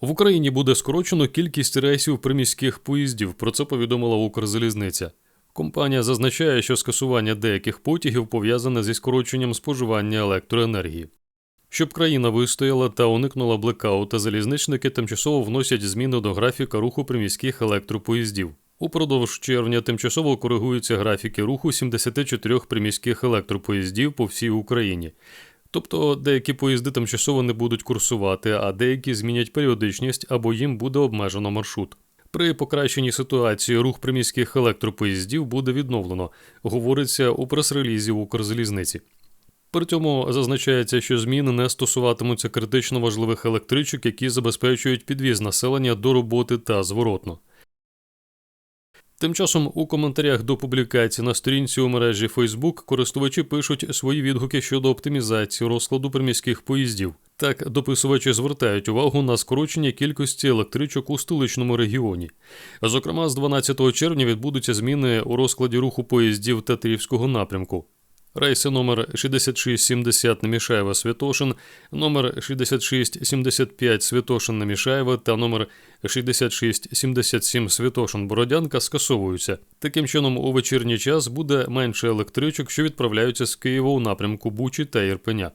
В Україні буде скорочено кількість рейсів приміських поїздів. Про це повідомила Укрзалізниця. Компанія зазначає, що скасування деяких потягів пов'язане зі скороченням споживання електроенергії. Щоб країна вистояла та уникнула блекаута, залізничники тимчасово вносять зміни до графіка руху приміських електропоїздів. Упродовж червня тимчасово коригуються графіки руху 74 приміських електропоїздів по всій Україні. Тобто деякі поїзди тимчасово не будуть курсувати, а деякі змінять періодичність або їм буде обмежено маршрут. При покращенні ситуації рух приміських електропоїздів буде відновлено, говориться у прес-релізі Укрзалізниці. При цьому зазначається, що зміни не стосуватимуться критично важливих електричок, які забезпечують підвіз населення до роботи та зворотно. Тим часом у коментарях до публікації на сторінці у мережі Facebook користувачі пишуть свої відгуки щодо оптимізації розкладу приміських поїздів. Так, дописувачі звертають увагу на скорочення кількості електричок у столичному регіоні. Зокрема, з 12 червня відбудуться зміни у розкладі руху поїздів Тетрівського напрямку. Рейси номер 6670 Немішаєва Святошин, номер 6675 Святошин Немішаєва та номер 6677 Святошин Бородянка скасовуються. Таким чином, у вечірній час буде менше електричок, що відправляються з Києва у напрямку Бучі та Ірпеня.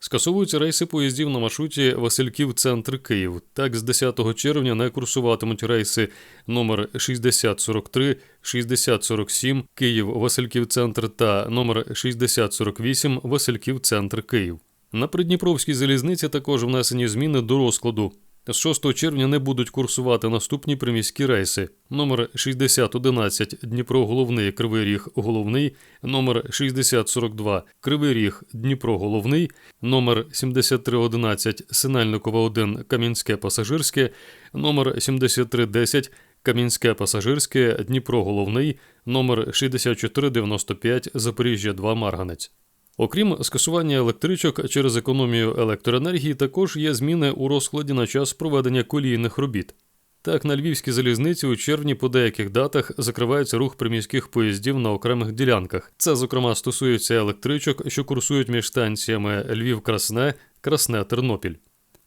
Скасовуються рейси поїздів на маршруті Васильків Центр Київ. Так, з 10 червня не курсуватимуть рейси номер 6043, 6047 Київ Васильків Центр та номер 6048 Васильків Центр Київ. На Придніпровській залізниці також внесені зміни до розкладу. З 6 червня не будуть курсувати наступні приміські рейси: номер 6011 Дніпро Головний Кривий Ріг Головний, номер 6042 Кривий Ріг Дніпро Головний, номер 7311 Синельникова 1 Кам'янське Пасажирське, номер 7310 Кам'янське Пасажирське Дніпро Головний, номер 6495 Запоріжжя 2 Марганець. Окрім скасування електричок через економію електроенергії, також є зміни у розкладі на час проведення колійних робіт. Так, на львівській залізниці у червні по деяких датах закривається рух приміських поїздів на окремих ділянках. Це, зокрема, стосується електричок, що курсують між станціями Львів-Красне, Красне-Тернопіль.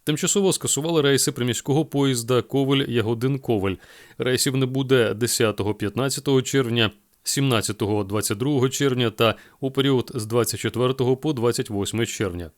Тимчасово скасували рейси приміського поїзда Ковель Ягодин Ковель. Рейсів не буде 10-15 червня, 17-22 червня та у період з 24 по 28 червня.